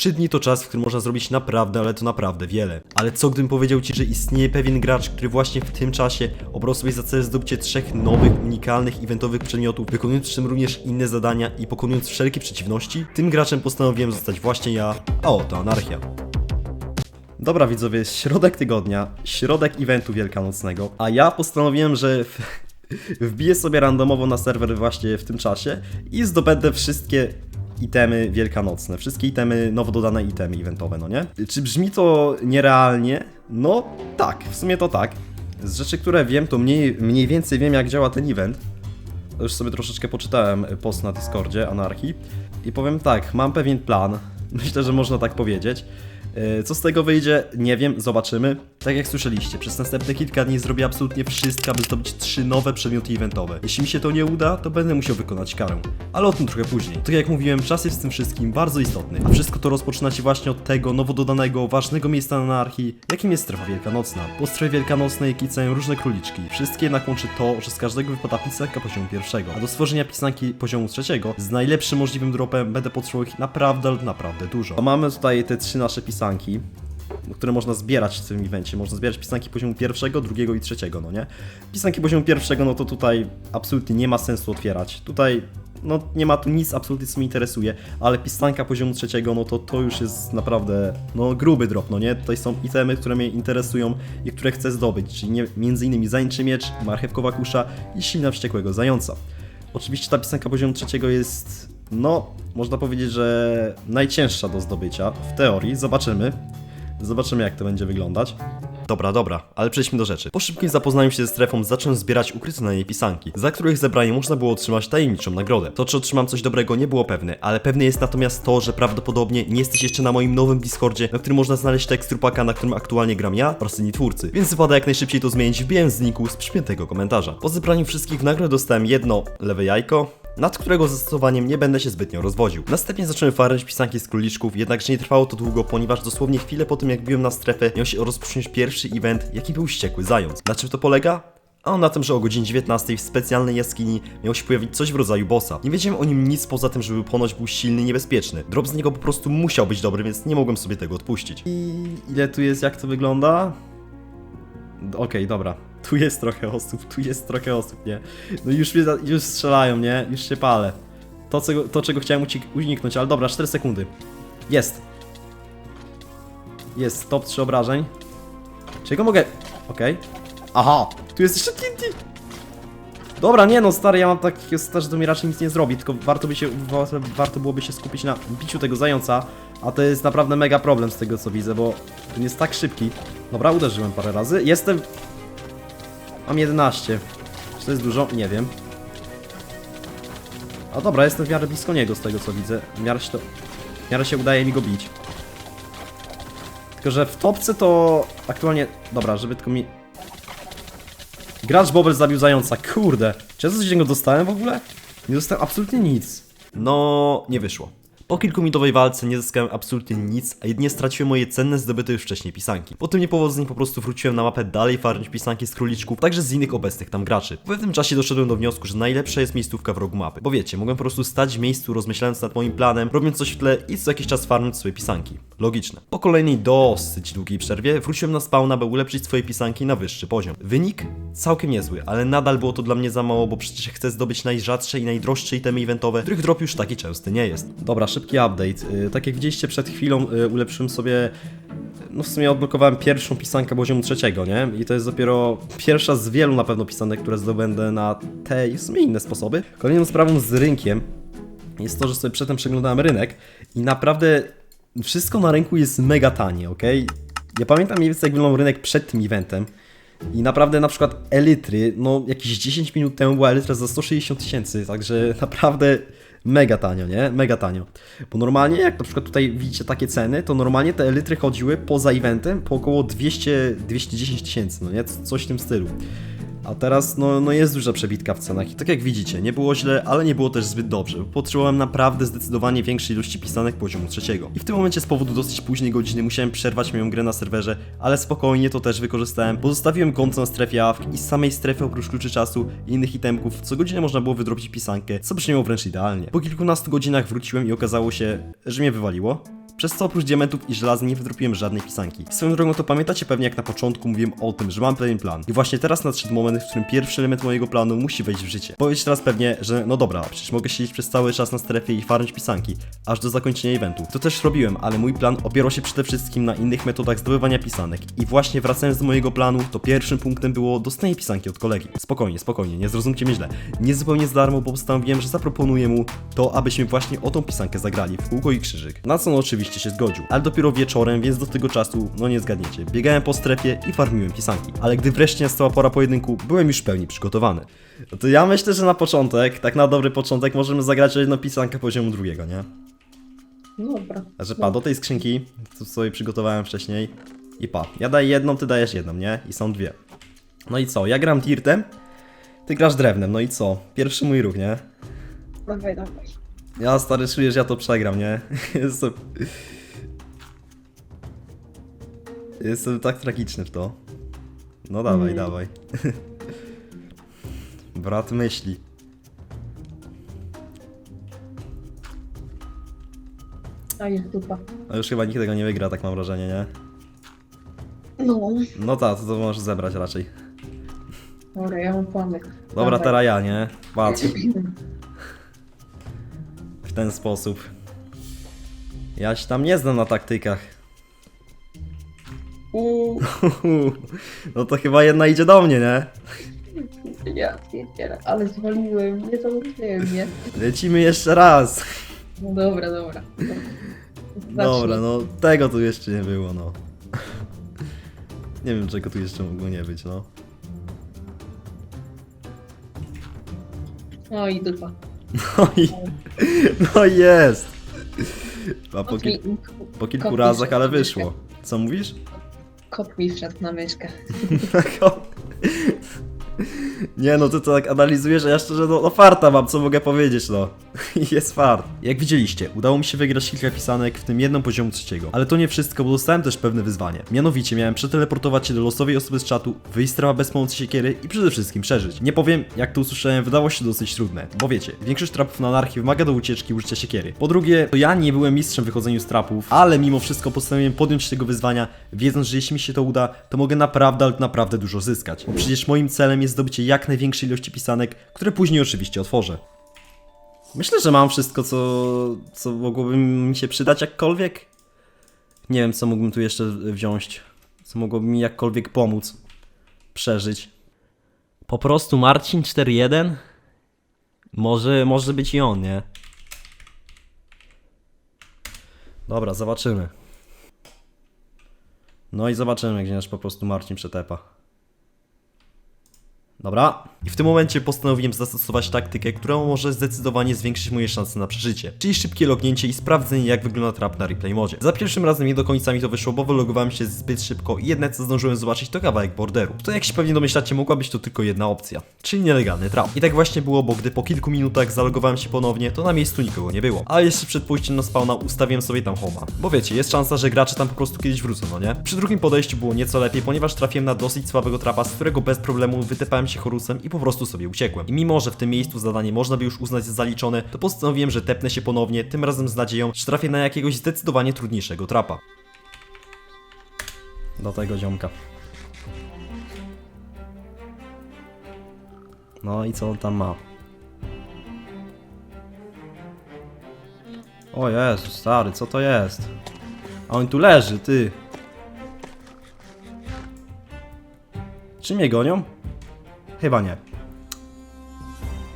3 dni to czas, w którym można zrobić naprawdę, ale to naprawdę wiele. Ale co gdybym powiedział Ci, że istnieje pewien gracz, który właśnie w tym czasie obrał sobie za cel zdobycie trzech nowych, unikalnych, eventowych przedmiotów, wykonując przy tym również inne zadania i pokonując wszelkie przeciwności? Tym graczem postanowiłem zostać właśnie ja, a oto anarchia. Dobra widzowie, środek tygodnia, środek eventu wielkanocnego, a ja postanowiłem, że wbiję sobie randomowo na serwer właśnie w tym czasie i zdobędę wszystkie itemy wielkanocne, wszystkie itemy, nowo dodane itemy eventowe, no nie? Czy brzmi to nierealnie? No tak, w sumie to tak. Z rzeczy, które wiem, to mniej, mniej więcej wiem jak działa ten event. Już sobie troszeczkę poczytałem post na Discordzie Anarchii i powiem tak, mam pewien plan. Myślę, że można tak powiedzieć. E, Co z tego wyjdzie, nie wiem, zobaczymy. Tak jak słyszeliście, przez następne kilka dni zrobię absolutnie wszystko, aby zdobyć trzy nowe przedmioty eventowe. Jeśli mi się to nie uda, to będę musiał wykonać karę. Ale o tym trochę później. Tak jak mówiłem, czas jest w tym wszystkim bardzo istotny, a wszystko to rozpoczyna się właśnie od tego nowo dodanego, ważnego miejsca na anarchii, jakim jest strefa wielkanocna. Po strefie wielkanocnej kicają różne króliczki. Wszystkie jednak łączy to, że z każdego wypada pisanka poziomu pierwszego, a do stworzenia pisanki poziomu trzeciego z najlepszym możliwym dropem będę potrzebował ich naprawdę, naprawdę dużo. A mamy tutaj te trzy nasze pisanki które można zbierać w tym evencie. Można zbierać pisanki poziomu pierwszego, drugiego i trzeciego, no nie? Pisanki poziomu pierwszego, no to tutaj absolutnie nie ma sensu otwierać. Tutaj, no nie ma tu nic absolutnie, co mnie interesuje, ale pisanka poziomu trzeciego, no to to już jest naprawdę, no gruby drop, no nie? Tutaj są itemy, które mnie interesują i które chcę zdobyć, czyli nie, między innymi zańczy miecz, marchewkowa kusza i silna wściekłego zająca. Oczywiście ta pisanka poziomu trzeciego jest, no, można powiedzieć, że najcięższa do zdobycia, w teorii, zobaczymy. Zobaczymy, jak to będzie wyglądać. Dobra, dobra, ale przejdźmy do rzeczy. Po szybkim zapoznaniu się ze strefą zacząłem zbierać ukryte na niej pisanki, za których zebranie można było otrzymać tajemniczą nagrodę. To, czy otrzymam coś dobrego, nie było pewne, ale pewne jest natomiast to, że prawdopodobnie nie jesteś jeszcze na moim nowym Discordzie, na którym można znaleźć tekst trupaka, na którym aktualnie gram ja oraz inni twórcy. Więc wypada jak najszybciej to zmienić, wbijając z linku z przypiętego komentarza. Po zebraniu wszystkich nagród dostałem jedno lewe jajko, nad którego zastosowaniem nie będę się zbytnio rozwodził. Następnie zacząłem farmić pisanki z króliczków, jednakże nie trwało to długo, ponieważ dosłownie chwilę po tym jak biłem na strefę, miał się rozpocząć pierwszy event, jaki był ściekły zając. Na czym to polega? A on na tym, że o godzinie 19 w specjalnej jaskini miał się pojawić coś w rodzaju bossa. Nie wiedziałem o nim nic poza tym, że był ponoć był silny i niebezpieczny. Drop z niego po prostu musiał być dobry, więc nie mogłem sobie tego odpuścić. I ile tu jest, jak to wygląda? Okej, dobra. Tu jest trochę osób, tu jest trochę osób, nie? No już, mnie, już strzelają, nie? Już się palę. To, czego, to, czego chciałem uniknąć, ale dobra, 4 sekundy. Jest. Jest, top 3 obrażeń. Czego mogę... Okej. Aha, tu jest jeszcze TNT. Dobra, nie no, stary, ja mam taki staż, że to mi raczej nic nie zrobi, tylko warto, by się, wa- warto byłoby się skupić na biciu tego zająca, a to jest naprawdę mega problem z tego, co widzę, bo on jest tak szybki. Dobra, uderzyłem parę razy. Jestem... Mam 11. Czy to jest dużo? Nie wiem. A dobra, jestem w miarę blisko niego z tego, co widzę. W miarę się to... W miarę się udaje mi go bić. Tylko, że w topce to aktualnie... Dobra, żeby tylko mi... Gracz Bobel zabił zająca, kurde. Czy ja coś niego dostałem w ogóle? Nie dostałem absolutnie nic. No, nie wyszło. Po kilkuminutowej walce nie zyskałem absolutnie nic, a jedynie straciłem moje cenne zdobyte już wcześniej pisanki. Po tym niepowodzeniu po prostu wróciłem na mapę dalej farmić pisanki z króliczków, także z innych obecnych tam graczy. Po pewnym czasie doszedłem do wniosku, że najlepsza jest miejscówka w rogu mapy. Bo wiecie, mogłem po prostu stać w miejscu, rozmyślając nad moim planem, robiąc coś w tle i co jakiś czas farmić swoje pisanki. Logiczne. Po kolejnej dosyć długiej przerwie wróciłem na spawna, by ulepszyć swoje pisanki na wyższy poziom. Wynik? Całkiem niezły, ale nadal było to dla mnie za mało, bo przecież chcę zdobyć najrzadsze i najdroższe itemy eventowe, których drop już taki częsty nie jest. Dobra, szybki update. Yy, tak jak widzieliście przed chwilą, yy, ulepszyłem sobie no w sumie odblokowałem pierwszą pisankę poziomu trzeciego, nie? I to jest dopiero pierwsza z wielu na pewno pisanek, które zdobędę na te i w sumie inne sposoby. Kolejną sprawą z rynkiem jest to, że sobie przedtem przeglądałem rynek i naprawdę wszystko na rynku jest mega tanie, ok? Ja pamiętam mniej więcej jak wyglądał rynek przed tym eventem i naprawdę na przykład elitry, no jakieś 10 minut temu była elitra za 160 tysięcy, także naprawdę mega tanio, nie? Mega tanio. Bo normalnie, jak na przykład tutaj widzicie takie ceny, to normalnie te elitry chodziły poza eventem po około 200-210 tysięcy, no nie? Coś w tym stylu. A teraz, no, no jest duża przebitka w cenach i tak jak widzicie, nie było źle, ale nie było też zbyt dobrze. bo Potrzebowałem naprawdę zdecydowanie większej ilości pisanek poziomu trzeciego. I w tym momencie z powodu dosyć późnej godziny musiałem przerwać moją grę na serwerze, ale spokojnie to też wykorzystałem, bo zostawiłem konto na strefie AWK i z samej strefy oprócz kluczy czasu i innych itemków co godzinę można było wydrobić pisankę, co brzmiało wręcz idealnie. Po kilkunastu godzinach wróciłem i okazało się, że mnie wywaliło. Przez co oprócz diamentów i żelaza nie wydropiłem żadnej pisanki. Swoją drogą to pamiętacie pewnie jak na początku mówiłem o tym, że mam pewien plan. I właśnie teraz nadszedł moment, w którym pierwszy element mojego planu musi wejść w życie. Powiecie teraz pewnie, że no dobra, przecież mogę siedzieć przez cały czas na strefie i farmić pisanki, aż do zakończenia eventu. To też robiłem, ale mój plan opierał się przede wszystkim na innych metodach zdobywania pisanek. I właśnie wracając do mojego planu, to pierwszym punktem było dostanie pisanki od kolegi. Spokojnie, spokojnie, nie zrozumcie mnie źle. Nie zupełnie z darmo, bo postanowiłem, że zaproponuję mu to, abyśmy właśnie o tą pisankę zagrali w kółko i krzyżyk. Na co on oczywiście się zgodził. Ale dopiero wieczorem, więc do tego czasu, no nie zgadniecie, biegałem po strefie i farmiłem pisanki. Ale gdy wreszcie nastała pora pojedynku, byłem już w pełni przygotowany. No to ja myślę, że na początek, tak na dobry początek, możemy zagrać jedną pisankę poziomu drugiego, nie? Dobra. Że pa, do tej skrzynki, co sobie przygotowałem wcześniej, i pa, ja daję jedną, ty dajesz jedną, nie? I są dwie. No i co, ja gram tirtem, ty grasz drewnem, no i co? Pierwszy mój ruch, nie? Dawaj, dawaj. Ja stary czuję, że ja to przegram, nie? Jestem... Jestem tak tragiczny w to. No dawaj, Mm. dawaj. Brat myśli. A jest dupa. A już chyba nikt tego nie wygra, tak mam wrażenie, nie? No. No tak, to, to możesz zebrać raczej. Dobra, ja mam pomysł. Dobra, Dawaj. teraz ja, nie? Patrz. W ten sposób. Ja się tam nie znam na taktykach. Uuu, No to chyba jedna idzie do mnie, nie? ja pierdzielę, ale zwaliłem, nie zamówiłem, nie? Lecimy jeszcze raz. No dobra, dobra. Dobra, no tego tu jeszcze nie było, no. Nie wiem czego tu jeszcze mogło nie być, no. No i dupa. No i, no jest. A po, kil, po kilku razach, ale wyszło. Co mówisz? Kot mi wszedł na myszkę. Nie no, ty to tak analizujesz, a ja szczerze, no, no farta mam, co mogę powiedzieć, no. Jest fart. Jak widzieliście, udało mi się wygrać kilka pisanek, w tym jedną poziomu trzeciego. Ale to nie wszystko, bo dostałem też pewne wyzwanie. Mianowicie miałem przeteleportować się do losowej osoby z czatu, wyjść z trawa bez pomocy siekiery i przede wszystkim przeżyć. Nie powiem, jak to usłyszałem, wydało się dosyć trudne. Bo wiecie, większość trapów na anarchii wymaga do ucieczki użycia siekiery. Po drugie, to ja nie byłem mistrzem w wychodzeniu z trapów, ale mimo wszystko postanowiłem podjąć tego wyzwania, wiedząc, że jeśli mi się to uda, to mogę naprawdę, ale naprawdę dużo zyskać. Bo przecież moim celem jest zdobycie jak największej ilości pisanek, które później oczywiście otworzę. Myślę, że mam wszystko, co, co mogłoby mi się przydać jakkolwiek. Nie wiem, co mógłbym tu jeszcze wziąć, co mogłoby mi jakkolwiek pomóc przeżyć. Po prostu Marcin 4.1? Może, może być i on, nie? Dobra, zobaczymy. No i zobaczymy, gdzie nasz po prostu Marcin przetepa. Dobra. I w tym momencie postanowiłem zastosować taktykę, która może zdecydowanie zwiększyć moje szanse na przeżycie. Czyli szybkie lognięcie i sprawdzenie jak wygląda trap na replay modzie. Za pierwszym razem nie do końca mi to wyszło, bo wylogowałem się zbyt szybko i jedne co zdążyłem zobaczyć to kawałek borderu. To jak się pewnie domyślacie mogła być to tylko jedna opcja, czyli nielegalny trap. I tak właśnie było, bo gdy po kilku minutach zalogowałem się ponownie, to na miejscu nikogo nie było. A jeszcze przed pójściem na spawna ustawiłem sobie tam homa. Bo wiecie, jest szansa, że gracze tam po prostu kiedyś wrócą, no nie? Przy drugim podejściu było nieco lepiej, ponieważ trafiłem na dosyć słabego trapa, z którego bez problemu wytepałem się chorusem i po prostu sobie uciekłem. I mimo, że w tym miejscu zadanie można by już uznać za zaliczone, to postanowiłem, że tepnę się ponownie, tym razem z nadzieją, że trafię na jakiegoś zdecydowanie trudniejszego trapa. Do tego ziomka. No i co on tam ma? O Jezu, stary, co to jest? A on tu leży, ty. Czy mnie gonią? Chyba nie.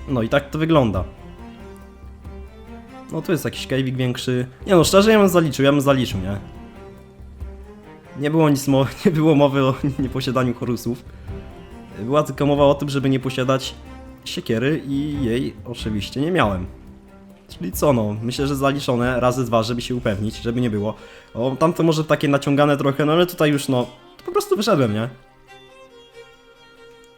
No i tak to wygląda. No tu jest jakiś kajwik większy. Nie no, szczerze ja bym zaliczył, ja bym zaliczył, nie? Nie było nic mo nie było mowy o nieposiadaniu chorusów. Była tylko mowa o tym, żeby nie posiadać siekiery i jej oczywiście nie miałem. Czyli co no, myślę, że zaliczone razy dwa, żeby się upewnić, żeby nie było. O, tamto może takie naciągane trochę, no ale tutaj już no, po prostu wyszedłem, nie?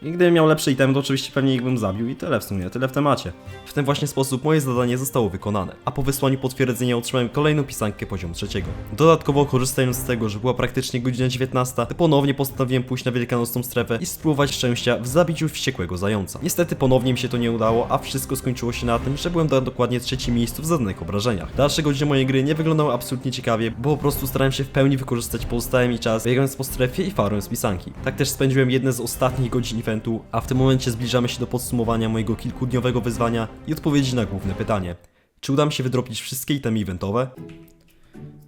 I gdybym miał lepszy item, to oczywiście pewnie ich bym zabił i tyle w sumie, tyle w temacie. W ten właśnie sposób moje zadanie zostało wykonane, a po wysłaniu potwierdzenia otrzymałem kolejną pisankę poziom trzeciego. Dodatkowo korzystając z tego, że była praktycznie godzina 19, to ponownie postanowiłem pójść na wielkanocną strefę i spróbować szczęścia w zabiciu wściekłego zająca. Niestety ponownie mi się to nie udało, a wszystko skończyło się na tym, że byłem na dokładnie trzecim miejscu w zadanych obrażeniach. Dalsze godziny mojej gry nie wyglądały absolutnie ciekawie, bo po prostu starałem się w pełni wykorzystać pozostały mi czas, biegając po strefie i farując pisanki. Tak też spędziłem jedne z ostatnich godzin eventu, a w tym momencie zbliżamy się do podsumowania mojego kilkudniowego wyzwania i odpowiedzi na główne pytanie. Czy uda mi się wydropić wszystkie itemy eventowe?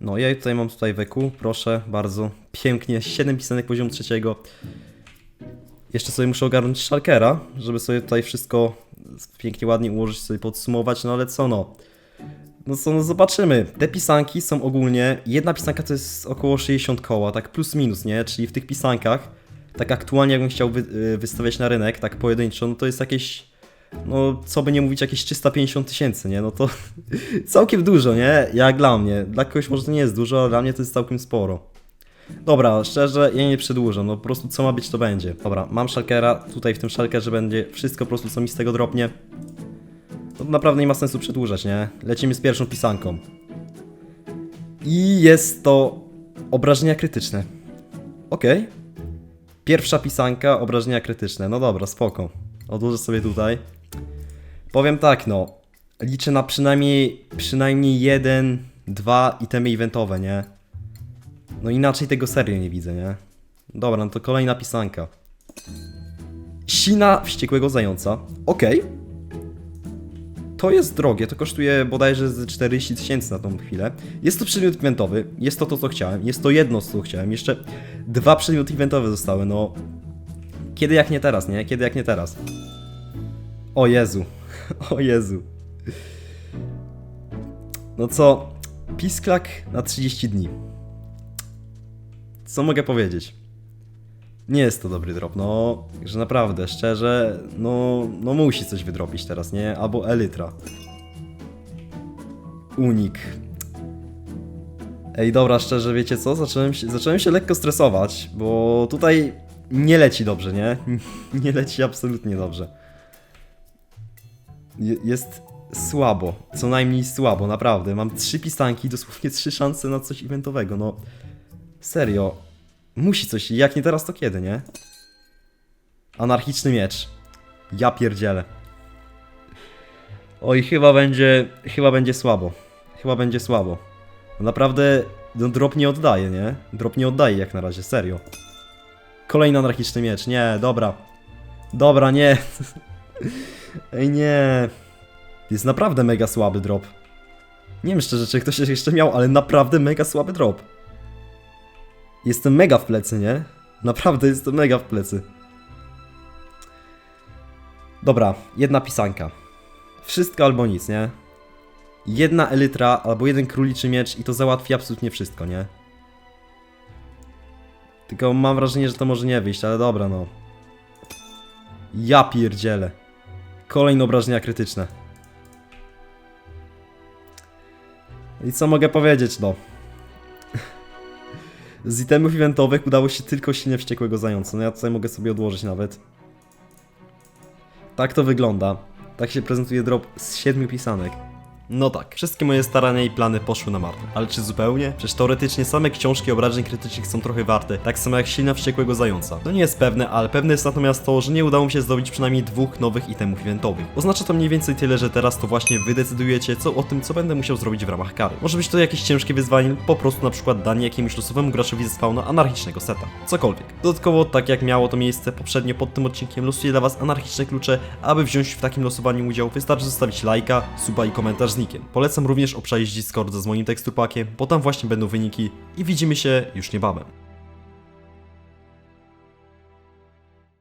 No, ja tutaj mam tutaj weku, proszę bardzo. Pięknie, 7 pisanek poziom trzeciego. Jeszcze sobie muszę ogarnąć Shulkera, żeby sobie tutaj wszystko pięknie, ładnie ułożyć, sobie podsumować, no ale co no. No co, no zobaczymy. Te pisanki są ogólnie, jedna pisanka to jest około 60 koła, tak plus minus, nie? Czyli w tych pisankach, tak aktualnie jakbym chciał wy, y, wystawiać na rynek, tak pojedynczo, no to jest jakieś, no co by nie mówić, jakieś 350 tysięcy, nie? No to całkiem dużo, nie? Jak dla mnie. Dla kogoś może to nie jest dużo, ale dla mnie to jest całkiem sporo. Dobra, szczerze, ja nie przedłużam, no po prostu co ma być to będzie. Dobra, mam szalkera, tutaj w tym szalkerze będzie wszystko po prostu co mi z tego dropnie. No to naprawdę nie ma sensu przedłużać, nie? Lecimy z pierwszą pisanką. I jest to obrażenia krytyczne. Okej. Pierwsza pisanka, obrażenia krytyczne. No dobra, spoko. Odłożę sobie tutaj. Powiem tak, no. Liczę na przynajmniej, przynajmniej jeden, dwa itemy eventowe, nie? No inaczej tego serio nie widzę, nie? Dobra, no to kolejna pisanka. Sina wściekłego zająca. Okej. To jest drogie, to kosztuje bodajże z 40 tysięcy na tą chwilę. Jest to przedmiot eventowy, jest to to co chciałem, jest to jedno co chciałem. Jeszcze dwa przedmioty eventowe zostały, no... Kiedy jak nie teraz, nie? Kiedy jak nie teraz. O Jezu. O Jezu. No co? Pisklak na 30 dni. Co mogę powiedzieć? Nie jest to dobry drop, no, że naprawdę, szczerze, no, no musi coś wydropić teraz, nie? Albo Elytra. Unik. Ej, dobra, szczerze, wiecie co? Zacząłem się, zacząłem się lekko stresować, bo tutaj nie leci dobrze, nie? Nie leci absolutnie dobrze. Je, jest słabo, co najmniej słabo, naprawdę. Mam trzy pistanki, dosłownie trzy szanse na coś eventowego, no. Serio. Musi coś, jak nie teraz, to kiedy, nie? Anarchiczny miecz. Ja pierdzielę. Oj, chyba będzie, chyba będzie słabo. Chyba będzie słabo. Naprawdę, no drop nie oddaje, nie? Drop nie oddaje jak na razie, serio. Kolejny anarchiczny miecz, nie, dobra. Dobra, nie. Ej, nie. Jest naprawdę mega słaby drop. Nie wiem szczerze, czy ktoś jeszcze miał, ale naprawdę mega słaby drop. Jestem mega w plecy, nie? Naprawdę jestem mega w plecy. Dobra, jedna pisanka. Wszystko albo nic, nie? Jedna elytra albo jeden króliczy miecz i to załatwi absolutnie wszystko, nie? Tylko mam wrażenie, że to może nie wyjść, ale dobra, no. Ja pierdzielę. Kolejne obrażenia krytyczne. I co mogę powiedzieć, no? Z itemów eventowych udało się tylko silnie wściekłego zająca. No ja tutaj mogę sobie odłożyć nawet. Tak to wygląda. Tak się prezentuje drop z siedmiu pisanek. No tak, wszystkie moje starania i plany poszły na marne. Ale czy zupełnie? Przecież teoretycznie same książki obrażeń krytycznych są trochę warte, tak samo jak silna wściekłego zająca. To nie jest pewne, ale pewne jest natomiast to, że nie udało mi się zdobyć przynajmniej dwóch nowych itemów eventowych. Oznacza to mniej więcej tyle, że teraz to właśnie wy decydujecie co o tym, co będę musiał zrobić w ramach kary. Może być to jakieś ciężkie wyzwanie, po prostu na przykład danie jakiemuś losowemu graczowi ze spawna anarchicznego seta. Cokolwiek. Dodatkowo, tak jak miało to miejsce poprzednio pod tym odcinkiem, losuję dla was anarchiczne klucze. Aby wziąć w takim losowaniu udział, wystarczy zostawić lajka, suba i komentarz z Polecam również obczaić Discorda z moim teksturpakiem, bo tam właśnie będą wyniki i widzimy się już niebawem.